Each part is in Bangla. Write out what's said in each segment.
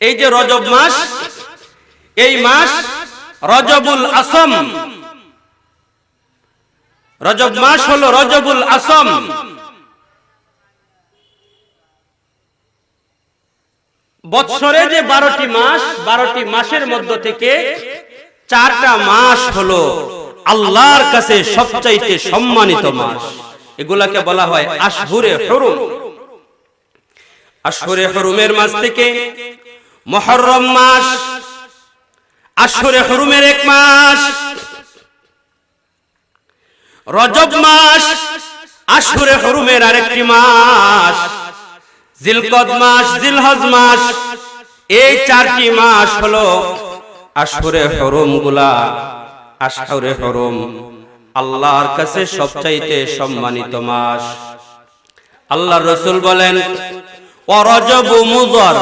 এই যে রজব মাস, এই মাস রজবুল আসম। রজব মাস হলো রজবুল আসম। বৎসরে যে বারোটি মাস, বারোটি মাসের মধ্য থেকে চারটা মাস হলো আল্লাহর কাছে সবচাইতে সম্মানিত মাস। এগুলাকে বলা হয় আশহুরে হরুম। আশহুরে হরুমের মাস থেকে মহরম মাস আশহুরে হরুমের এক মাস, রজব মাস আশহুরে হরুমের আরেকটি মাস, জিলকদ মাস, জিলহজ মাস, এই চারটি মাস হলো আশহুরে হরুমগুলা আশহুরে হরুম আল্লাহর কাছে সবচাইতে সম্মানিত মাস। আল্লাহ রসুল বলেন মুদর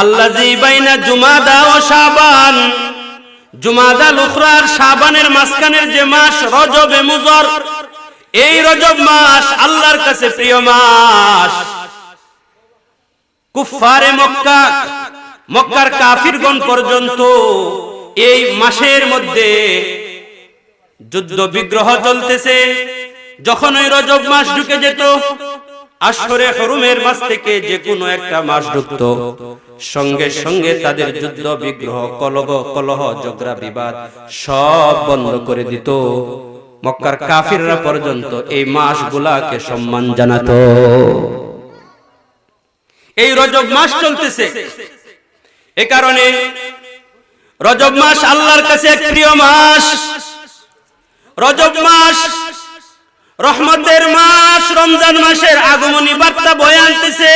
আল্লাজি বাইনা জুমাদা ও শাবান। জুমাদা লুখরার শাবানের মাঝখানের যে মাস এই রজব মাস আল্লাহর কাছে প্রিয় মাস। কুফারে মক্কা, মক্কার কাফিরগণ পর্যন্ত এই মাসের মধ্যে যুদ্ধ বিগ্রহ চলতেছে। যখন ওই রজব মাস ঢুকে যেত আসরে হরুমের মাস থেকে যে কোনো একটা মাস ঢুকতো সঙ্গে সঙ্গে তাদের যুদ্ধ, বিগ্রহ, কলহ কলহ, ঝগড়া, বিবাদ সব বন্ধ করে দিত। মক্কার কাফিররা পর্যন্ত এই মাসগুলাকে সম্মান জানাতো। এই রজব মাস চলতেছে। এ কারণে রজব মাস আল্লাহর কাছে প্রিয় মাস। রজব মাস রহমতের মাস, রমজান মাসের আগমনী বার্তা বয়ে আনতেছে।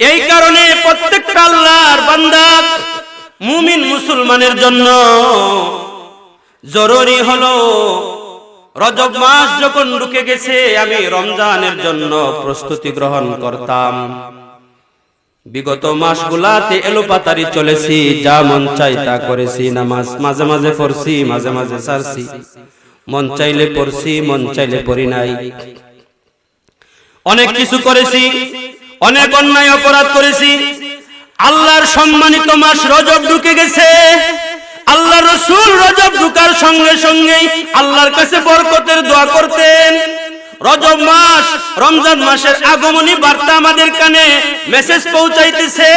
এই কারণে প্রত্যেকটা আল্লাহর বান্দা মুমিন মুসলমানের জন্য জরুরি হলো রজব মাস যখন ঢুকে গেছে, আমি রমজানের জন্য প্রস্তুতি গ্রহণ করতাম। বিগত মাসগুলাতে এলোপাতারি চলেছি, যা মন চাই তা করেছি, নামাজ মাঝে মাঝে পড়ছি, মাঝে মাঝে সারছি। মন চাইলে পড়ছি মন চাইলে পড়ি নাই। অনেক কিছু করেছি অনেক অন্যায় অপরাধ করেছি। আল্লাহর সম্মানিত মাস রজব ঢুকে গেছে। আল্লাহ রসুল রজব ঢুকার সঙ্গে সঙ্গেই আল্লাহর কাছে বরকতের দোয়া করতেন। রজব মাস রমজান মাসের আগমনী বার্তা আমাদের কানে মেসেজ পৌঁছাইতেছে।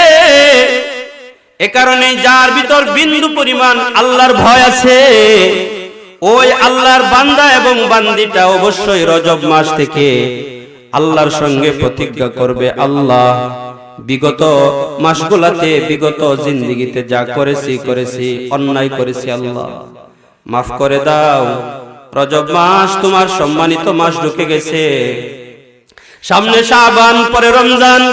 এ কারণে যার ভিতর বিন্দু পরিমাণ আল্লাহর ভয় আছে ওই আল্লাহর বান্দা এবং বান্দিটা অবশ্যই রজব মাস থেকে আল্লাহর সঙ্গে প্রতিজ্ঞা করবে, আল্লাহ, বিগত মাসগুলাতে, বিগত জিন্দিগিতে যা করেছি করেছি, অন্যায় করেছি, আল্লাহ, মাফ করে দাও। রজব মাস তোমার সম্মানিত মাস ঢুকে গেছে। সামনে শাবান, পরে রমজান,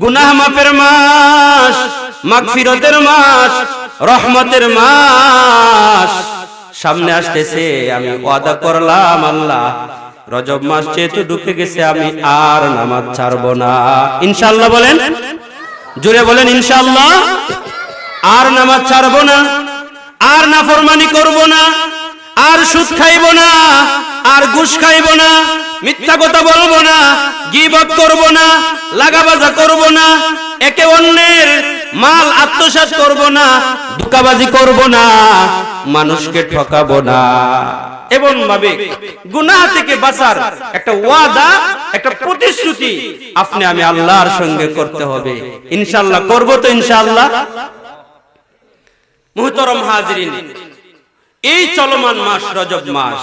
গুনাহ মাফের মাস, মাগফিরতের মাস, রহমতের মাস সামনে আসতেছে আমি ওয়াদা করলাম আল্লাহ। রজব মাস যেহেতু ঢুকে গেছে আমি আর নামাজ ছাড়বো না। ইনশাল্লাহ বলেন জুড়ে বলেন। ইনশাল্লাহ আর নামাজ ছাড়বো না আর না ফরমানি করব না আর সুদ খাইব না আর ঘুষ খাইব না মিথ্যা কথা বলব না গিবত করব না লাগাবাজা করব না একে অন্যের মাল আত্মসাৎ করব না ধোকাবাজি করব না। মানুষকে ঠকাবো না। এবং ভাবে গুনাহ থেকে বাঁচার একটা ওয়াদা, একটা প্রতিশ্রুতি আপনি আমি আল্লাহর সঙ্গে করতে হবে। ইনশাআল্লাহ করব তো ইনশাআল্লাহ। মুহতরম হাজরিন, এই চলমান মাস রজব মাস,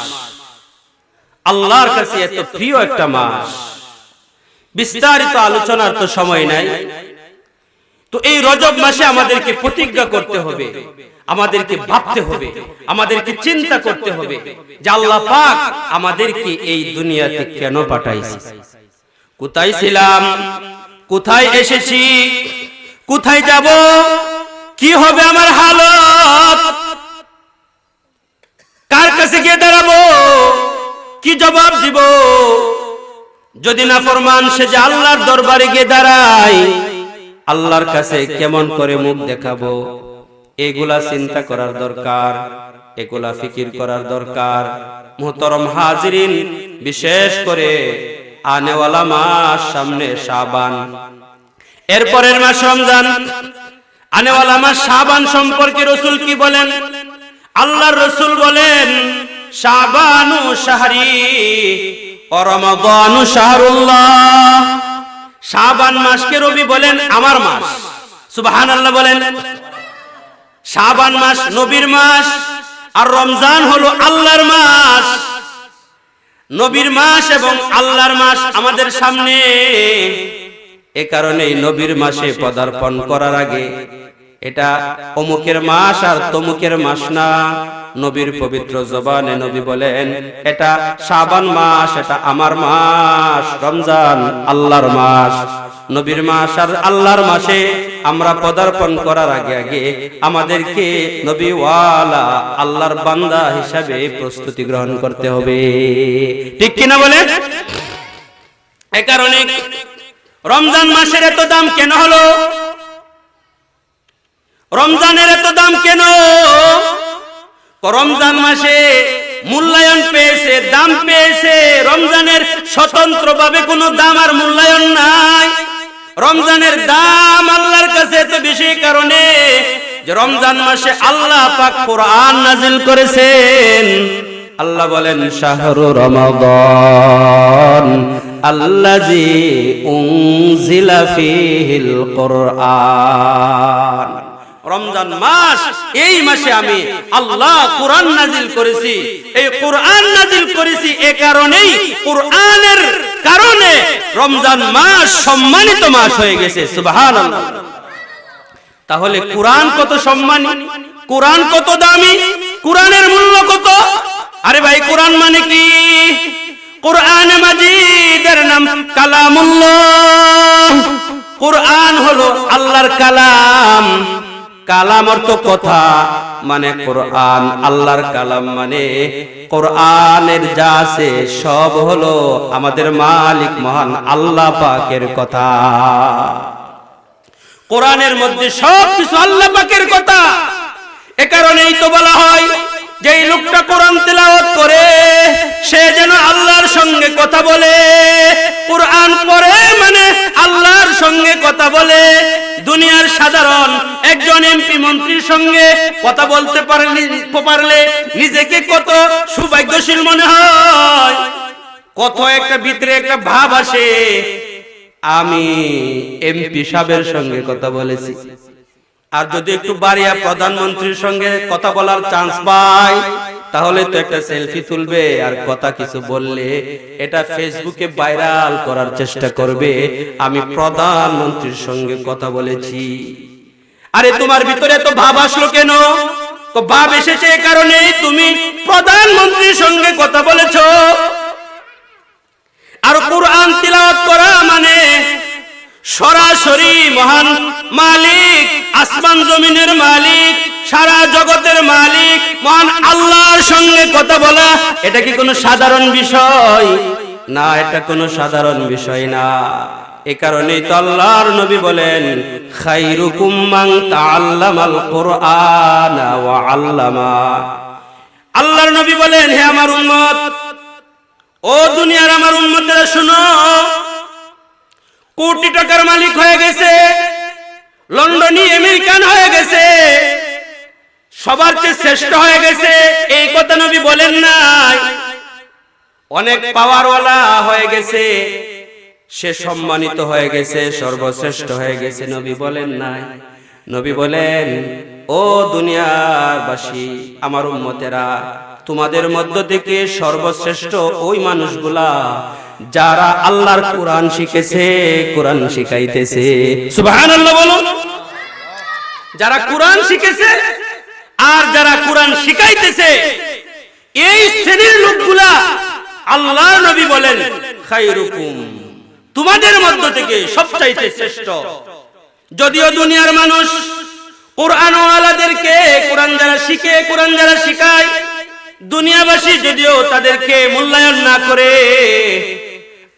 আল্লাহর কাছে এত প্রিয় একটা মাস। বিস্তারিত আলোচনার তো সময় নাই। তো এই রজব মাসে আমাদেরকে প্রতিজ্ঞা করতে হবে, আমাদেরকে ভাবতে হবে, আমাদেরকে চিন্তা করতে হবে যে আল্লাহ পাক আমাদেরকে এই দুনিয়াতে কেন পাঠাইছে। কোথায় ছিলাম? কোথায় এসেছি? কোথায় যাব? কি হবে আমার হালত? কার কাছে গিয়ে দাঁড়াবো? কি জবাব দিব? যদি না ফরমান সে যে আল্লাহর দরবারে গিয়ে দাঁড়াই আল্লাহর কাছে কেমন করে মুখ দেখাবো? এগুলা চিন্তা করার দরকার, এগুলা ফিকির করার দরকার। মুহতরম হাজরিন, বিশেষ করে আনেওয়ালা মাস সামনে শাবান। এরপরের মাস রমজান, আনেওয়ালা মাস সাবান সম্পর্কে রসুল কি বলেন? আল্লাহর রসুল বলেন, শাবানু শাহরি, ও রমাদানু শাবান মাসকে রবি বলেন আমার মাস। সুবাহান আল্লাহ বলেন শাহবান মাস নবীর মাস আর রমজান হলো আল্লাহর মাস। নবীর মাস এবং আল্লাহর মাস আমাদের সামনে। এ কারণে নবীর মাসে পদার্পণ করার আগে এটা অমুকের মাস আর তমুকের মাস না। নবীর পবিত্র জবানে নবী বলেন, এটা শাবান মাস, এটা আমার মাস, রমজান আল্লাহর মাস। নবীর মাস আর আল্লাহর মাসে আমরা পদার্পণ করার আগে আগে আমাদেরকে নবীওয়ালা, আল্লাহর বান্দা হিসাবে প্রস্তুতি গ্রহণ করতে হবে। ঠিক কিনা বলে এ কারণে রমজান মাসের এত দাম কেন হলো? রমজানের এত দাম কেন? রমজান মাসে মূল্যায়ন পেয়েছে, দাম পেয়েছে। রমজানের স্বতন্ত্র ভাবে কোনো দাম আর মূল্যায়ন নাই। রমজানের দাম আল্লাহর কাছে এত বেশি কারণে যে রমজান মাসে আল্লাহ পাক কোরআন নাজিল করেছেন। আল্লাহ বলেন, শাহরু রমাদান আল্লাজি উনজিলা ফিহিল কোরআন। রমজান মাস, এই মাসে আমি আল্লাহ কোরআন নাজিল করেছি। এই কোরআন নাজিল করেছি এ কারণেই, কোরআনের কারণে রমজান মাস সম্মানিত মাস হয়ে গেছে, সুবহানাল্লাহ। তাহলে কোরআন কত সম্মানী? কোরআন কত দামি? কোরআনের মূল্য কত? আরে ভাই, কোরআন মানে কি? কোরআন মাজিদের নাম কালামুল্লাহ। কোরআন হলো আল্লাহর কালাম। কালাম অর্থ কথা মানে কোরআন, আল্লাহর কালাম মানে কোরআনের যা আছে সব হলো আমাদের মালিক মহান আল্লাহ পাকের কথা। কোরআনের মধ্যে সব কিছু আল্লাহ পাকের কথা। এ কারণেই তো বলা হয় যে এই লোকটা কোরআন তেলাওয়াত করে, সে যেন আল্লাহর সঙ্গে কথা বলে। কোরআন পড়ে মানে আল্লাহর সঙ্গে কথা বলে। দুনিয়ার সাধারণ একজন এমপি মন্ত্রীর সঙ্গে কথা বলতে পারলে নিজেকে কত সৌভাগ্যশীল মনে হয়। কত একটা ভিতরে একটা ভাব আসে। আমি এমপি সাহেবের সঙ্গে কথা বলেছি। আর যদি একটু বাড়িয়া প্রধানমন্ত্রীর সঙ্গে কথা বলার চান্স পাই তাহলে তো একটা সেলফি তুলবে। আর কথা কিছু বললে এটা ফেসবুকে ভাইরাল করার চেষ্টা করবে। আমি প্রধানমন্ত্রীর সঙ্গে কথা বলেছি। আরে তোমার ভিতরে তো ভাব আসলো কেন? তো ভাব এসেছে এ কারণে তুমি প্রধানমন্ত্রীর সঙ্গে কথা বলেছ। আর কোরআন তিলাওয়াত করা মানে সরাসরি মহান মালিক, আসমান জমিনের মালিক, সারা জগতের মালিক, মহান আল্লাহর সঙ্গে কথা বলা, এটা কি কোনো সাধারণ বিষয়? না, এটা কোনো সাধারণ বিষয় না। এ কারণেই তো আল্লাহর নবী বলেন, খাইরুকুম মান তাআল্লামাল কোরআন ওয়া আল্লামা। আল্লাহর নবী বলেন, হে আমার উম্মত, ও দুনিয়ার আমার উন্মতেরা শুনো কোটি টাকার মালিক হয়ে গেছে। লন্ডনি আমেরিকান হয়ে গেছে। সবার চেয়ে শ্রেষ্ঠ হয়ে গেছে। এই কথা নবী বলেন নাই। অনেক পাওয়ারওয়ালা হয়ে গেছে। সে সম্মানিত হয়ে গেছে, সর্বশ্রেষ্ঠ হয়ে গেছে, নবী বলেন নাই। নবী বলেন, ও দুনিয়াবাসী, আমার উম্মতেরা, তোমাদের মধ্য থেকে সর্বশ্রেষ্ঠ ওই মানুষগুলা যারা আল্লাহর কোরআন শিখেছে, কোরআন শিখাইতেছে। সুবহানাল্লাহ বলো যারা কোরআন শিখেছে আর যারা কোরআন শিখাইতেছে, এই শ্রেণির লোকগুলা আল্লাহ নবী বলেন খাইরুকুম তোমাদের মধ্য থেকে সবচাইতে শ্রেষ্ঠ। যদিও দুনিয়ার মানুষ কোরআনওয়ালাদেরকে কোরআন যারা শিখে, কোরআন যারা শিখায়, দুনিয়াবাসী যদিও তাদেরকে মূল্যায়ন না করে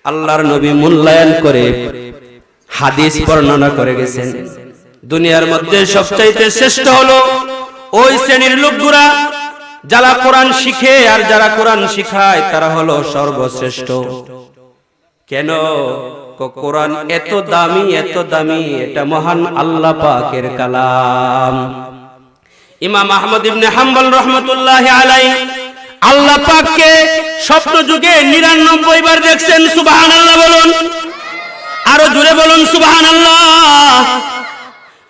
আল্লাহর নবী মূল্যায়ন করে হাদিস বর্ণনা করে গেছেন। দুনিয়ার মধ্যে সবচাইতে শ্রেষ্ঠ হলো ওই শ্রেণির লোকগুলা যারা কোরআন শিখে আর যারা কোরআন শিখায়, তারা হলো সর্বশ্রেষ্ঠ। কেন? কোরআন এত দামি এত দামি, এটা মহান আল্লাহ পাকের কালাম। ইমাম আহমদ ইবনে হাম্বল রহমতুল্লাহ আলাই আল্লাহ পাককে স্বপ্ন যুগে নিরানব্বই বার দেখছেন সুবাহান আল্লাহ বলুন। আরও জুড়ে বলুন সুবাহান আল্লাহ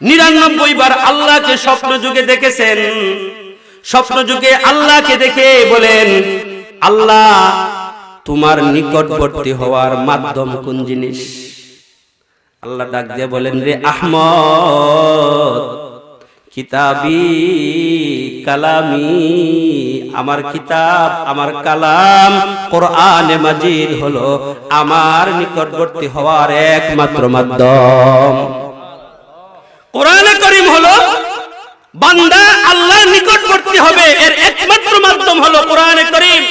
নিরানব্বই বার আল্লাহকে স্বপ্ন যুগে দেখেছেন স্বপ্ন যুগে আল্লাহকে দেখে বলেন, আল্লাহ, তোমার নিকটবর্তী হওয়ার মাধ্যম কোন জিনিস? আল্লাহ ডাক দিয়ে বলেন, রে আহমদ, কিতাবি কালামি আমার কিতাব, আমার কালাম কোরআনে মাজিদ হলো আমার নিকটবর্তী হওয়ার একমাত্র মাধ্যম। কোরআনে করিম হলো বান্দা আল্লাহর নিকটবর্তী হবে, এর একমাত্র মাধ্যম হলো কোরআনে করিম।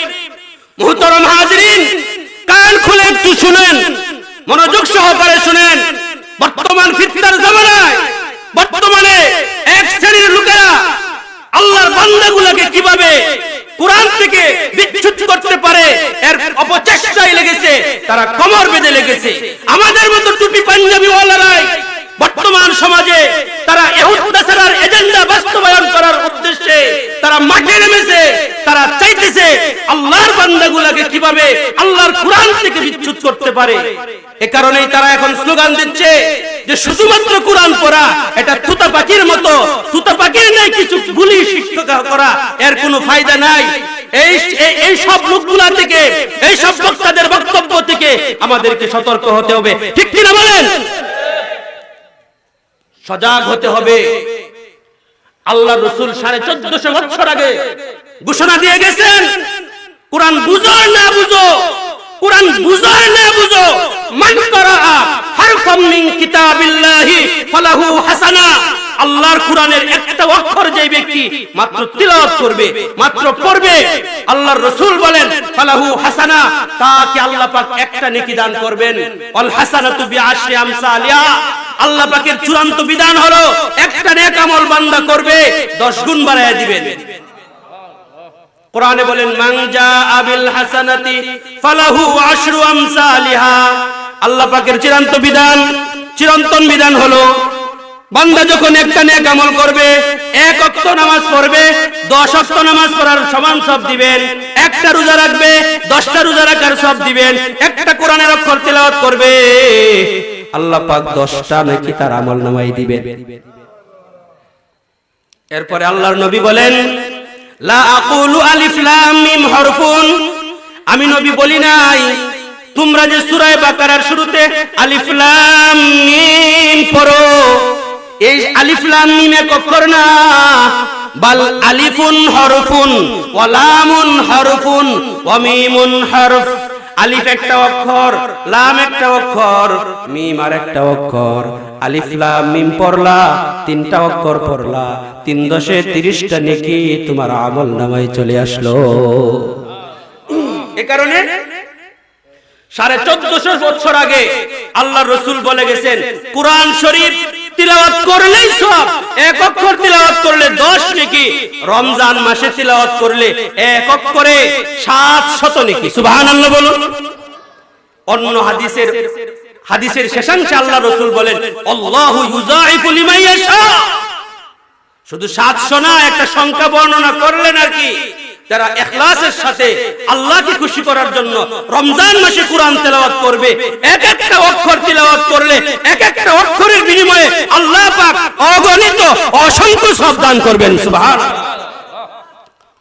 মুহতরম হাজরিন, কান খুলে একটু শুনেন, মনোযোগ সহকারে শুনেন। বর্তমান ফিতনার জামানায়, বর্তমানে এক শ্রেণির লোকেরা আল্লাহর বান্দাগুলোকে কীভাবে কোরআন থেকে বিচ্যুত করতে পারে, এর অপচেষ্টায় লেগেছে, তারা কমর বেঁধে লেগেছে। আমাদের মতো টুপি পাঞ্জাবি বর্তমান সমাজে তারা এহুদাসারার এজেন্ডা বাস্তবায়ন করার উদ্দেশ্যে তারা মাঠে নেমেছে, তারা চাইতেছে আল্লাহর বান্দাগুলাকে কীভাবে আল্লাহর কোরআন থেকে বিচ্যুত করতে পারে। এ কারণেই তারা এখন স্লোগান দিচ্ছে যে শুধুমাত্র কোরআন পড়া, এটা তুতা পাখির মতো তুতা পাখির নেই কিছু গুলি শিক্ষা করা, এর কোনো ফায়দা নাই। এই, এই- সব লোকগুলা থেকে, এই সব বক্তাদের বক্তব্য থেকে আমাদেরকে সতর্ক হতে হবে। ঠিক কিনা বলেন? সজাগ হতে হবে। আল্লাহ রসুল সাড়ে চোদ্দশো বছর আগে ঘোষণা দিয়ে গেছেন, কোরআন বুঝো না বুঝো, কোরআন বুঝো না বুঝো, মান করা হারফাম মিন কিতাবিল্লাহি ফালাহু হাসানা। আল্লাহর কোরআনের একটা অক্ষর যে ব্যক্তি মাত্র তিলাওয়াত করবে, মাত্র পড়বে, আল্লাহর রাসূল বলেন, ফালাহু হাসানা তাকে আল্লাহ পাক একটা নেকি দান করবেন। অল হাসানাতু বিআশরি আমসালিহা আল্লাহ পাকের চূড়ান্ত বিধান হলো, একটা নেক আমল বান্দা করবে 10 গুণ বাড়ায় দিবেন। কোরআনে বলেন, মান জাআ বিল হাসানাতি ফালাহু আশরু আমসালিহা আল্লাহ পাকের চিরন্ত বিধান, চিরন্তন বিধান হলো বান্দা যখন একটা নেক আমল করবে, এক অক্ত নামাজ পড়বে, দশ অক্ত নামাজ পড়ার সমান সব দিবেন, একটা রোজা রাখবে, দশটা রোজা রাখার সব দিবেন, একটা কোরআনের অক্ষর তেলাওয়াত করবে। আল্লাহ পাক দশটা নাকি তার আমল নামাই দিবেন। এরপরে আল্লাহর নবী বলেন, লা আকুলু আলিফ লাম মিম হরফুন। আমি নবী বলি নাই, তোমরা যে সূরা বাকারার শুরুতে আলিফ লাম মিম পড়ো এই আলিফ লাম মিম এক না। বাল আলিফুন হরফুন ওয়া লামুন হরফুন ওয়া মিমুন হরফ। আলিফ একটা অক্ষর, লাম একটা অক্ষর, মিম আর একটা অক্ষর। আলিফ, লাম, মিম পড়লা, তিনটা অক্ষর পড়লা। তিন দশে তিরিশটা নেকি তোমার আমল নামায় চলে আসলো। এ কারণে সাড়ে চোদ্দশো বছর আগে আল্লাহ রসুল বলে গেছেন, কোরআন শরীফ অন্য হাদিসের হাদিসের রসুল বলেন শুধু সাতশো না একটা সংখ্যা বর্ণনা করলেন আর কি। যারা এখলাসের সাথে আল্লাহকে খুশি করার জন্য রমজান মাসে কোরআন তেলাওয়াত করবে, এক একটা অক্ষর তেলাওয়াত করলে, এক একটা অক্ষরের বিনিময়ে আল্লাহ পাক অগণিত অসংখ্য সব দান করবেন সুবহান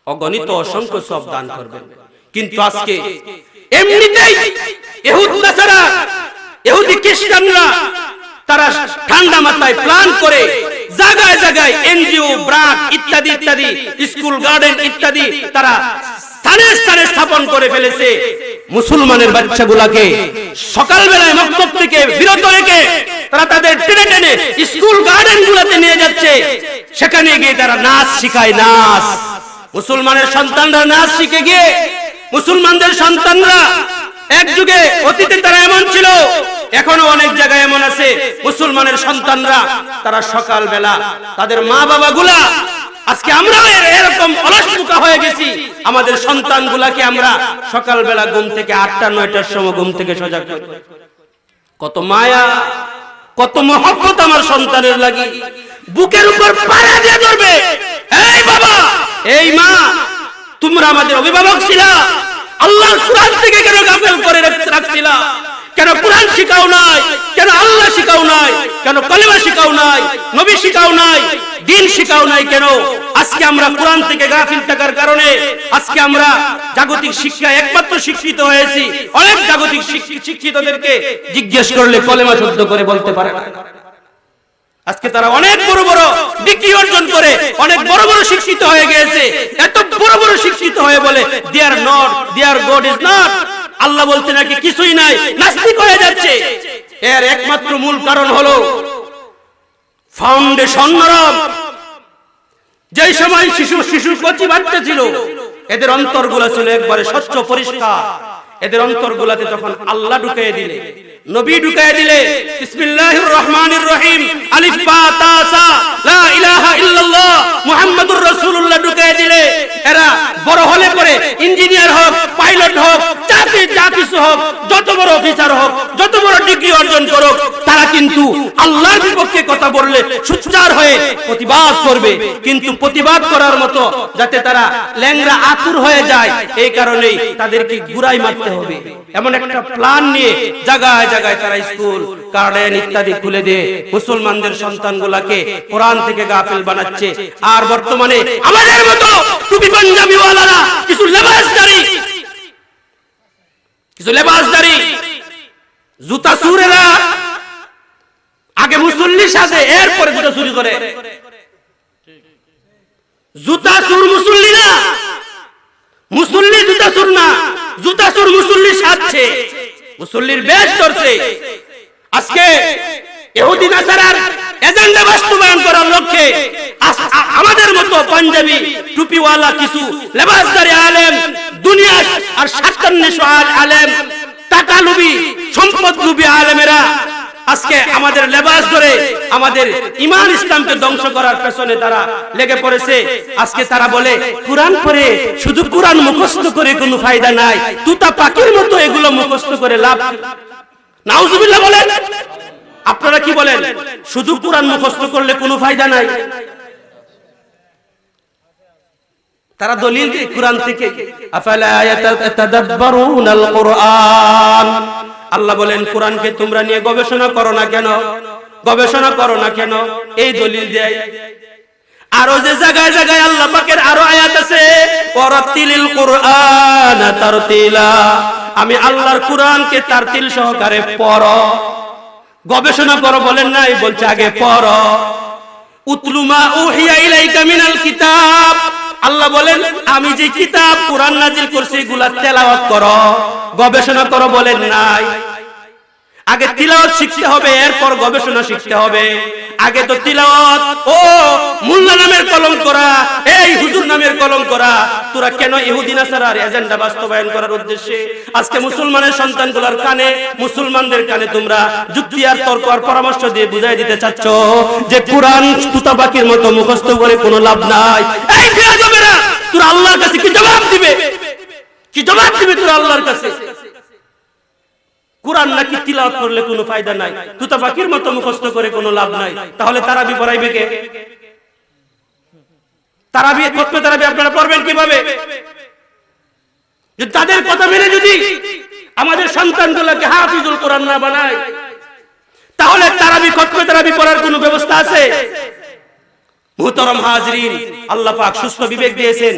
অগণিত অসংখ্য সব দান করবেন। কিন্তু আজকে এমনিতেই এহুদ নাসারা এহুদি খ্রিস্টানরা, তারা ঠান্ডা মাথায় প্ল্যান করে জায়গায় জায়গায় এনজিও, ব্রাক ইত্যাদি ইত্যাদি, স্কুল, গার্ডেন ইত্যাদি তারা স্থানে স্থানে স্থাপন করে ফেলেছে। মুসলমানের বাচ্চাগুলাকে সকালবেলায় মক্তব থেকে বিরত রেখে তারা তাদের টেনে টেনে স্কুল গার্ডেন গুলাতে নিয়ে যাচ্ছে। সেখানে গিয়ে তারা নাচ শিখায়, নাচ। মুসলমানের সন্তানরা নাচ শিখে গিয়ে মুসলমানদের সন্তানরা এক যুগে অতীতে তারা এমন ছিল। এখনও অনেক জায়গায় এমন আছে। মুসলমানের সন্তানরা, তারা সকালবেলা তাদের মা বাবা গুলা আজকে আমরা এরকম অলসমুখা হয়ে গেছি। আমাদের সন্তানগুলাকে আমরা সকালবেলা ঘুম থেকে আটটা, নয়টার সময় ঘুম থেকে সজাগ করি। কত মায়া, কত মহব্বত আমার সন্তানের লাগি। বুকের উপর পাড়া দিয়ে ধরবে, এই বাবা, এই মা, তোমরা আমাদের অভিভাবক ছিলা আল্লাহর কোরআন থেকে কেন গাফেল করে রাখছিলা? কেন কোরআন শিখাও নাই? কেন আল্লাহ শিখাও নাই? কেন কলেমা শিখাও নাই? নবী শিখাও নাই? দিন শিখাও নাই কেন? আজকে আমরা কোরআন থেকে গাফিল থাকার কারণে আজকে আমরা জাগতিক শিক্ষায় একমাত্র শিক্ষিত হয়েছি। অনেক জাগতিক শিক্ষিতদেরকে জিজ্ঞেস করলে কলেমা শুদ্ধ করে বলতে পারে না। আজকে তারা অনেক বড় বড় ডিগ্রি অর্জন করে, অনেক বড় বড় শিক্ষিত হয়ে গিয়েছে। এত বড় বড় শিক্ষিত হয়ে বলে there not there god is not আল্লাহ বলতে নাকি কিছুই নাই, নাস্তিক হয়ে যাচ্ছে। এর একমাত্র মূল কারণ হলো ফাউন্ডেশন নরম। যেই সময় শিশু শিশু কচি বাচ্চা ছিল, এদের অন্তরগুলা ছিল একবারে স্বচ্ছ পরিষ্কার। এদের অন্তরগুলাতে তখন আল্লাহ ঢুকিয়ে দিলে। নবী ঢুকিয়ে দিলে বিসমিল্লাহির রহমানির রহিম আলিফ, বা, তা, সা, লা ইলাহা ইল্লাল্লাহ, মুহাম্মাদুর রাসূলুল্লাহ ঢুকিয়ে দিলে, এরা বড় হলে পরে ইঞ্জিনিয়ার হোক, পাইলট হোক, চাকরি, যা কিছু হোক, যত বড় অফিসার হোক, যত বড় ডিগ্রি অর্জন করুক, তারা কিন্তু আল্লাহর বিপক্ষে কথা বললে সুচার হয়ে প্রতিবাদ করবে। কিন্তু প্রতিবাদ করার মতো যাতে তারা ল্যাংরা আতুর হয়ে যায়, এই কারণেই তাদেরকে গুড়াই মারতে হবে। এমন একটা প্ল্যান নিয়ে জায়গায় জায়গায় তারা স্কুল গার্ডেন ইত্যাদি খুলে দিয়ে মুসলমানদের সন্তানগুলাকে কোরআন থেকে গাফিল বানাচ্ছে। আর বর্তমানে আমাদের মতো টুপি পাঞ্জাবি ওয়ালারা কিছু লেবাসদারি কিছু লেবাসদারি, জুতা সুরেরা আগে মুসল্লি সাজে এরপরে জুতা চুরি করে। জুতা সুর মুসল্লি না মুসল্লি জুতা সুর না, জুতা সুর মুসল্লি সাজছে। মুসল্লির বেশ ধরছে আজকে ইহুদি নাসারার এজেন্ডা বাস্তবায়ন করার লক্ষ্যে আমাদের মতো পাঞ্জাবি টুপিওয়ালা কিছু লেবাসদারি আলেম, দুনিয়া আর সাতান্ন আলেম, টাকা লুবি, সম্পদ লুবি আলেমেরা আজকে আমাদের লেবাস ধরে আমাদের ইমান ইসলামকে ধ্বংস করার পেছনে তারা লেগে পড়েছে। আজকে তারা বলে, কোরআন পড়ে শুধু কোরআন মুখস্থ করে কোনো ফায়দা নাই। তুতা পাখির মতো এগুলো মুখস্থ করে লাভ নাউজুবিল্লাহ বলেন। আপনারা কি বলেন? শুধু কোরআন মুখস্থ করলে কোনো ফায়দা নাই? তারা দলিল দেয় কোরআন থেকে আল্লাহ বলেন, কোরআনকে তোমরা নিয়ে গবেষণা করো না কেন? গবেষণা করো না কেন? এই দলিল দেয়। আরও যে জায়গায় জায়গায় আল্লাহ পাকের আরও আয়াত আছে, ওয়ারাতিলিল কুরআন তারতিলা। আমি আল্লাহর কোরআনকে তারতিল সহকারে পড়ো। গবেষণা করো, বলেন নাই, বলছে আগে পড়ো। উতলুমা উহিয়া ইলাইকা মিনাল কিতাব। আল্লাহ বলেন, আমি যে কিতাব কোরআন নাজিল করছি, এগুলা তেলাওয়াত করো, গবেষণা করো বলেন নাই। আগে তিলাওয়াত শিখতে হবে এরপর গবেষণা শিখতে হবে। আগে তো তিলাওয়াত ও মোল্লা নামের কলম করা এই হুজুর নামের কলম করা। তোরা কেন ইহুদি নাসারার এজেন্ডা বাস্তবায়ন করার উদ্দেশ্যে? আজকে মুসলমানের সন্তানগুলোর কানে মুসলমানদের কানে তোমরা যুক্তি আর তর্ক আর পরামর্শ দিয়ে বুঝাই দিতে চাচ্ছ যে কোরআন তুতা পাখির মতো মুখস্থ করে কোনো লাভ নাই। এই বেয়াদবেরা তোরা আল্লাহর কাছে কি জবাব দিবে? কি জবাব দিবে তোরা আল্লাহর কাছে? কোরআন নাকি তিলাওয়াত করলে কোনো ফায়দা নাই? তুতা পাখির মতো মুখস্থ করে কোনো লাভ নাই। তাহলে তারা বি পড়াইবে কে? তারা বি খতমে তারা আপনারা পড়বেন কীভাবে? যদি তাদের কথা মেনে যদি আমাদের সন্তানগুলোকে হাফিজুল কোরআন না বানায়, তাহলে তারাবি খতমে তারাবি পড়ার কোনো ব্যবস্থা আছে? মুহতরম হাজরিন, আল্লাহ পাক সুস্থ বিবেক দিয়েছেন,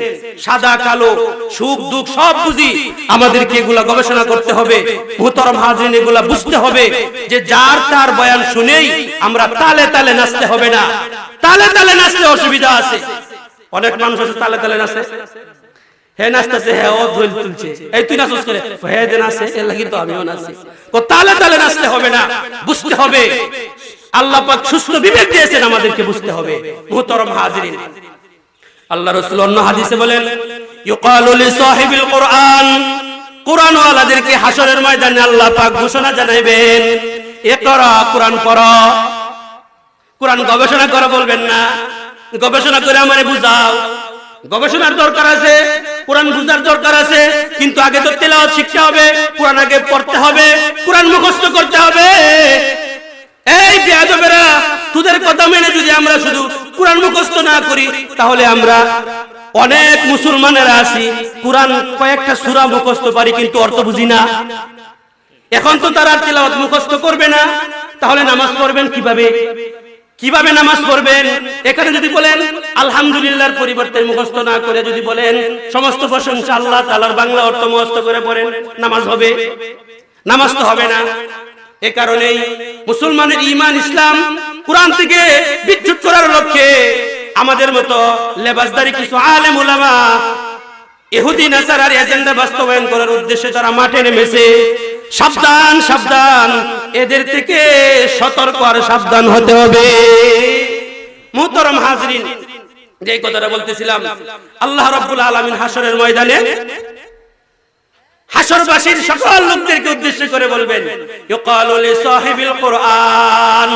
সাদা, কালো, সুখ, দুঃখ সব বুঝি আমাদেরকে এগুলা গবেষণা করতে হবে, মুহতরম হাজরিন এগুলা বুঝতে হবে যে যার তার বয়ান শুনেই আমরা তালে তালে নাচতে হবে না। তালে তালে নাচতে অসুবিধা আছে। অনেক মানুষ আছে তালে তালে নাচে। হে নাচতেছে, হে ও ধুল তুলছে। এই তুই নাচস করে? হে যে নাচে, এর লাগি তো আমিও নাচি। ও তালে তালে নাচতে হবে না, বুঝতে হবে। আল্লাহ পাক সুস্থ বিবেক দিয়েছেন আমাদেরকে বুঝতে হবে। আল্লাহ রাসূল অন্য হাদিসে বলেন ময়দানে আল্লাহ পাক ঘোষণা জানাইবেন ইকরা কোরআন পড়ো। কোরআন গবেষণা করে বলবেন না, গবেষণা করে আমারে বুঝাও। গবেষণার দরকার আছে কোরআন বুঝার দরকার আছে, কিন্তু আগে তো তেলাওয়াত শিখতে হবে, কোরআন আগে পড়তে হবে, কোরআন মুখস্থ করতে হবে। এই বেয়াদবেরা, তোদের কথা মেনে যদি আমরা শুধু কোরআন মুখস্থ না করি, তাহলে আমরা অনেক মুসলমানেরা আছি, কোরআন কয়েকটা সূরা মুখস্থ পারি, কিন্তু অর্থ বুঝি না। এখন তো তারা তেলাওয়াত মুখস্থ করবে না, তাহলে নামাজ পড়বেন কীভাবে? কীভাবে নামাজ পড়বেন? এখানে যদি বলেন আলহামদুলিল্লাহর পরিবর্তে মুখস্থ না করে যদি বলেন সমস্ত প্রশংসা আল্লাহ তাআলার বাংলা অর্থ মুখস্থ করে পড়েন নামাজ হবে? নামাজ তো হবে না। এ কারণেই মুসলমানের ঈমান ইসলাম কোরআন থেকে বিচ্যুত করার লক্ষ্যে আমাদের মতো লেবাসদারি কিছু আলেম উলামা ইহুদি নাসারার এজেন্ডা বাস্তবায়ন করার উদ্দেশ্যে তারা মাঠে নেমেছে। সাবধান সাবধান, এদের থেকে সতর্ক আর সাবধান হতে হবে। মুহতরম হাজরিন যে কথাটা বলতেছিলাম, আল্লাহ রাব্বুল আলামিন হাসরের ময়দানে হাসরবাসীর সকল লোকদেরকে উদ্দেশ্য করে বলবেন, ইউকালু লি সাহিবিল কুরআন।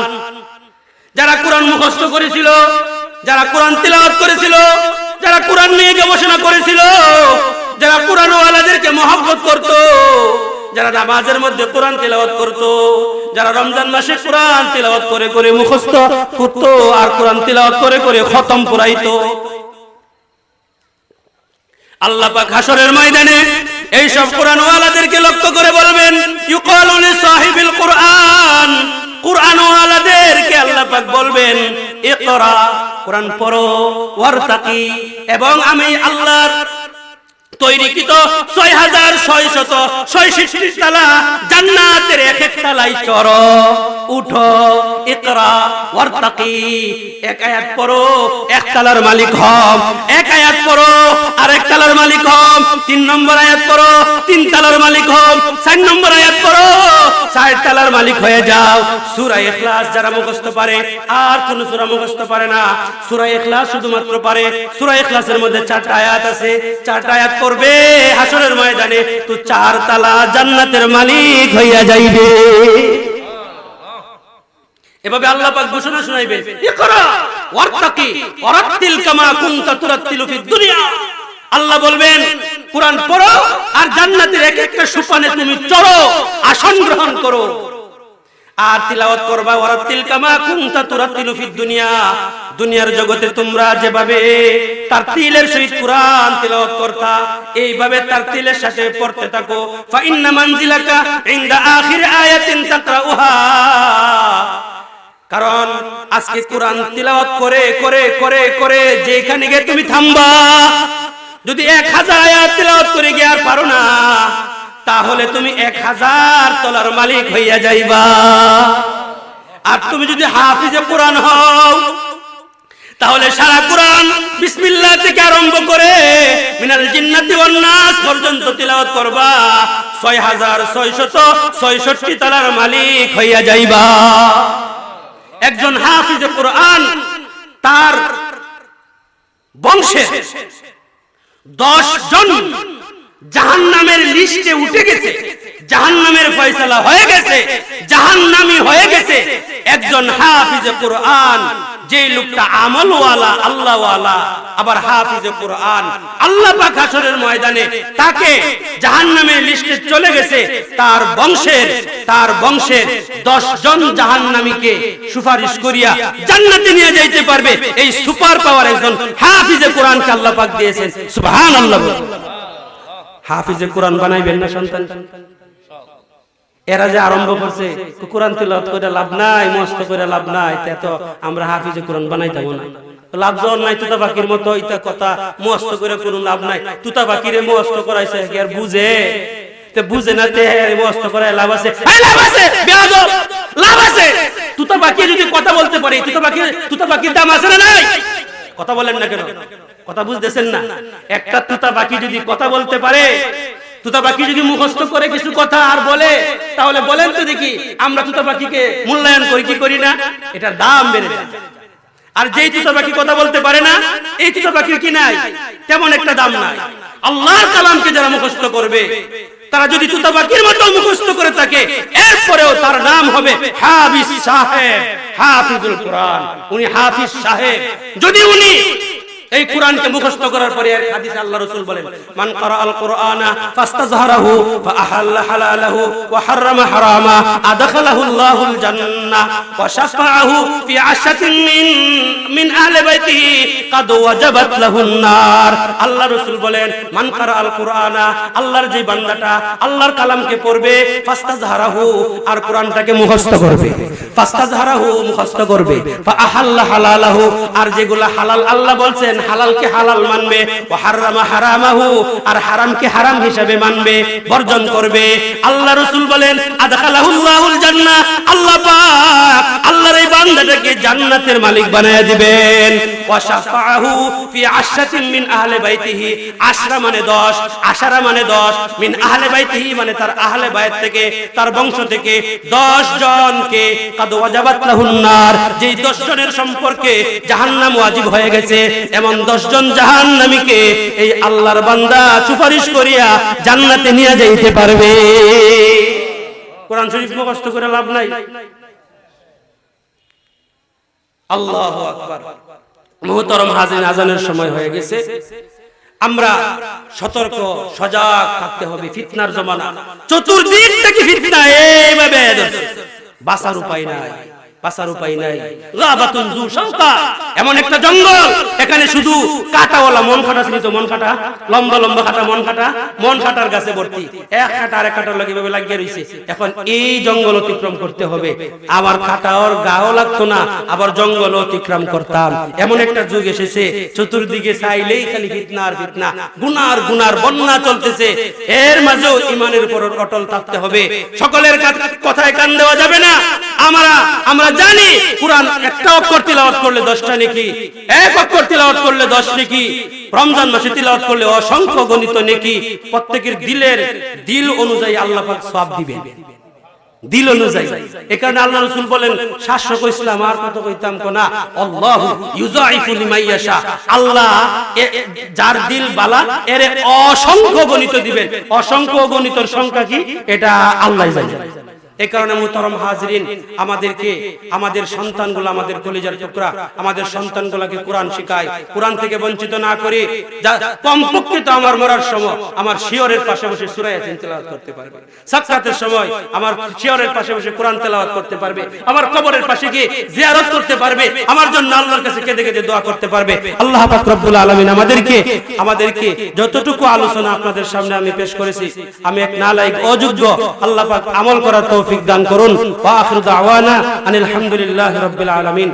যারা কোরআন মুখস্থ করেছিল, যারা কোরআন তিলাওয়াত করেছিল যারা কোরআন নিয়ে গবেষণা করেছিল, যারা কোরআন ওয়ালাদেরকে মহব্বত করত, যারা নামাজের মধ্যে কোরআন তিলাওয়াত করত, যারা রমজান মাসে কোরআন তিলাওয়াত করে করে মুখস্থ করত আর কোরআন তিলাওয়াত করে করে খতম পুরাইতো। আল্লাহ পাক হাসরের ময়দানে এই সব কোরআন ওয়ালাদেরকে লক্ষ্য করে বলবেন ইউকালু লি সাহিবিল কুরআন। কুরআন ওয়ালাদেরকে আল্লাহ পাক বলবেন, ইকরা, কোরআন পড়ো, ওয়ারতাকি, এবং আমি আল্লাহর তৈরিকৃত ছয় হাজার ছয় শত ছয়ষট্টি তালা জান্নাতের এক এক তালাই চর উঠো, ইকরা, ওয়ারতাকি। এক আয়াত পড়ো, এক তালার মালিক হম। এক আয়াত পড়ো, আরেক তালার মালিক হম। তিন নম্বর আয়াত পড়ো, তিন তালার মালিক হম। চার নম্বর আয়াত পড়ো, চার তালার মালিক হয়ে যাও। সূরা ইখলাস যারা মুখস্থ পারে, আর কোন সূরা মুখস্থ পারে না। সূরা ইখলাস শুধুমাত্র পারে, সূরা ইখলাসের মধ্যে চারটা আয়াত আছে। চারটা আয়াত পড়বে হাসরের ময়দানে, তো চার তালা জান্নাতের মালিক হইয়া যাইবে। এভাবে আল্লাহ পাক ঘোষণা শোনাইবে। ইকরা, ওয়ারতাকি, ওয়ারাত্তিল কামা কুনতা তুরাত্তিলু ফিদ দুনিয়া। আল্লাহ বলবেন, কোরআন পড়ো আর জান্নাতের এক একটা সোপানে তুমি চড়ো আসন গ্রহণ করো। আর তিলাওয়াত করবা, ওয়ারাত্তিল কামা কুনতা তুরাত্তিলু ফিদ দুনিয়া। দুনিয়ার জগতে তোমরা যেভাবে তার তিলের সহিত কোরআন তিলাওয়াত করতা, এইভাবে তার তিলের সাথে পড়তে থাকো। ফা ইন্না মানজিলাকা ইনদা আখির আয়াতিন তাকরাউহা কারণ আজকে কোরআন তিলাওয়াত করে করে করে করে যেখানে গিয়ে তুমি থামবা, যদি এক হাজার আয়াত তিলাওয়াত করে গিয়ে আর পারো না, তাহলে তুমি এক হাজার তলার মালিক হইয়া যাইবা। আর তুমি যদি হাফিজে কোরআন হও, তাহলে সারা কোরআন বিসমিল্লাহ থেকে আরম্ভ করে মিনাল জিন্নাতি ওয়ান নাস পর্যন্ত তিলাওয়াত করবা 6666 তলার মালিক হইয়া যাইবা। একজন হাফিজে কোরআন তার বংশে দশ জন জাহান নামের লিস্টে উঠে গেছে। জাহান নামের ফয়সালা হয়ে গেছে। হয়ে গেছে। একজন হাফিজে কোরআন যে লোকটা আমলওয়ালা, আল্লাহওয়ালা, আবার হাফিজে কোরআন। আল্লাহ পাক হাসরের ময়দানে তাকে জাহান্নামের লিস্টে চলে গেছে। তার বংশের তার বংশের দশ জন জাহান্নামীকে সুপারিশ করিয়া জান্নাতে নিয়ে যাইতে পারবে। এই সুপার পাওয়ার একজন হাফিজে কোরআনকে আল্লাহ পাক দিয়েছেন। সুবহানাল্লাহ। হাফিজে কোরআন বানাইবেন না, সন্তান? এরা যে আরম্ভ করছে কোরআন তিলাওয়াত করে লাভ নাই, মস্ত করে লাভ নাই, তে আমরা হাফিজে কোরআন বানাই দেবো না। লাভ নাই, তুতা মতো ইতা কথা, মস্ত করে কোনো লাভ নাই। তুতা মস্ত করাইছে আর বুঝে? তে বুঝে না, তে মস্ত করায় লাভ আছে। লাভ আছে লাভ আছে। তুতা পাখি যদি কথা বলতে পারে, তুতা পাখি তুতা পাখির দাম আছে না নাই? কথা বলেন না কেন? কথা বুঝতেছেন না? একটা তুতা পাখি যদি কথা বলতে পারে তুতা যদি মুখস্থ করে কিছু কথা আর বলে, তাহলে বলেন তো দেখি আমরা তুতা মূল্যায়ন করি, কি করি না? এটার দাম বেড়ে যায়। আর যেই তুতা কথা বলতে পারে না, এই তুতা কি নাই? তেমন একটা দাম নাই। আল্লাহর কালামকে যারা মুখস্থ করবে, তারা যদি তুতাবাকির মতো মুখস্থ করে থাকে, এরপরেও তার নাম হবে হাফিজ সাহেব, হাফিজুল কোরআন। উনি হাফিজ সাহেব। যদি উনি এই কোরআনকে মুখস্থ করার পরে এক হাদিসে আল্লাহ রাসূল বলেন, মান ক্বারা আল কুরআনা ফাস্তাজহারাহু ফাআহাল্লা হালালাহু ওয়া হাররামা হারামা আদখালাহু আল্লাহুল জান্নাহ ওয়া শাফাআহু ফি আশাতিন মিন মিন আহলি বাইতিহি কাদ ওয়াজাবাত লাহুন নার আল্লাহ রাসূল বলেন, মান ক্বারা আল কুরআনা আল্লাহর যে বান্দাটা আল্লাহর কালামকে পড়বে ফাস্তাজহারাহু আর কোরআনটাকে মুখস্থ করবে ফাস্তাজহারাহু মুখস্থ করবে ফাআহাল্লা হালালাহু আর যেগুলা হালাল আল্লাহ বলছেন হালালকে হালাল মানবে ও হারামা হারামাহু, আর হারামকে হারাম হিসাবে মানবে, বর্জন করবে। আল্লাহ রাসূল বলেন, আদখালাহুল্লাহুল জান্নাহ আল্লাহ পাক আল্লাহর এই বান্দাটাকে জান্নাতের মালিক বানায়া দিবেন। ওয়া ফি আশরাতিন মিন আহলি বাইতিহি। আশরা মানে 10 আশারা মানে 10 মিন আহলি বাইতিহি মানে তার আহলে বাইত থেকে, তার বংশ থেকে 10 জনকে কাদ ওয়াজাবাত লাহুন নার। যেই 10 জনের সম্পর্কে জাহান্নাম ওয়াজিব হয়ে গেছে, এমন 10 জন জাহান্নামীকে এই আল্লাহর বান্দা সুপারিশ করিয়া জান্নাতে নিয়ে যাইতে পারবে। কোরআন শরীফ মুখস্থ করে লাভ নাই। আল্লাহু আকবার। মুহতরম হাজিন আজানের সময় হয়ে গেছে। আমরা সতর্ক, সজাগ থাকতে হবে ফিতনার জমানা। চতুর্দিক থেকে ফিতনা এইভাবে বাসার উপায় নাই। বাসার উপায় নাই। গাবাতুন জু শাওকা এমন একটা জঙ্গল এখানে শুধু কাটাওয়ালা মন কাটা ছিল তো মন কাটা লম্বা লম্বা কাটা মন কাটা মন কাটার গাছে ভর্তি। এক কাটা আরেক কাটার লাগে ভাবে লাগিয়ে রইছে। এখন এই জঙ্গল অতিক্রম করতে হবে। আবার কাটাওয়ার গাও লাগতো না আবার জঙ্গল অতিক্রম করতাম। এমন একটা যুগ এসেছে চতুর্দিকে চাইলেই খালি ফিতনা আর ফিতনা। গুনার গুনার বন্যা চলতেছে। এর মাঝেও ইমানের উপর অটল থাকতে হবে। সকলের কথায় কান দেওয়া যাবে না। আমরা আমরা জানি কোরআন একটা অক্ষর তিলাওয়াত করলে দশটা নেকি, এক অক্ষর তিলাওয়াত করলে দশ নেকি, রমজান মাসে তিলাওয়াত করলে অসংখ্য গণিত নেকি, প্রত্যেকের দিলের দিল অনুযায়ী আল্লাহ পাক সওয়াব দিবেন। দিল অনুযায়ী। এ কারণে আল্লাহ রাসূল বলেন, শাসক ইসলাম আর কত কইতাম কোনা আল্লাহু ইউযাইফু লিমান ইয়াশা। আল্লাহ যার দিল বালা, এর অসংখ্য গণিত দিবেন। অসংখ্য গণিতর সংখ্যা কি? এটা আল্লাহ জানে। এই কারণে মুহতারাম হাজরিন, আমাদেরকে, আমাদের সন্তানগুলো, আমাদের কলিজার টুকরা, আমাদের সন্তানগুলোকে কোরআন শিখায়, কোরআন থেকে বঞ্চিত না করে কমপক্ষে তো আমার মরার সময়, আমার শিয়রের পাশে বসে সূরা ইয়াসিন তেলাওয়াত করতে পারবে। সাকরাতের সময় আমার শিয়রের পাশে বসে কোরআন তেলাওয়াত করতে পারবে। আমার কবরের পাশে গিয়ে জিয়ারত করতে পারবে। আমার জন্য আল্লাহর কাছে কেঁদে কেঁদে দোয়া করতে পারবে। আল্লাহ পাক আলামিন আমাদেরকে আমাদেরকে যতটুকু আলোচনা আপনাদের সামনে আমি পেশ করেছি, আমি এক নালায়েক, অযোগ্য, আল্লাহ পাক আমল করার তৌফিক দান করুন ওয়া আখিরু দাওয়ানা আনিল হামদুলিল্লাহি রাব্বিল আলামিন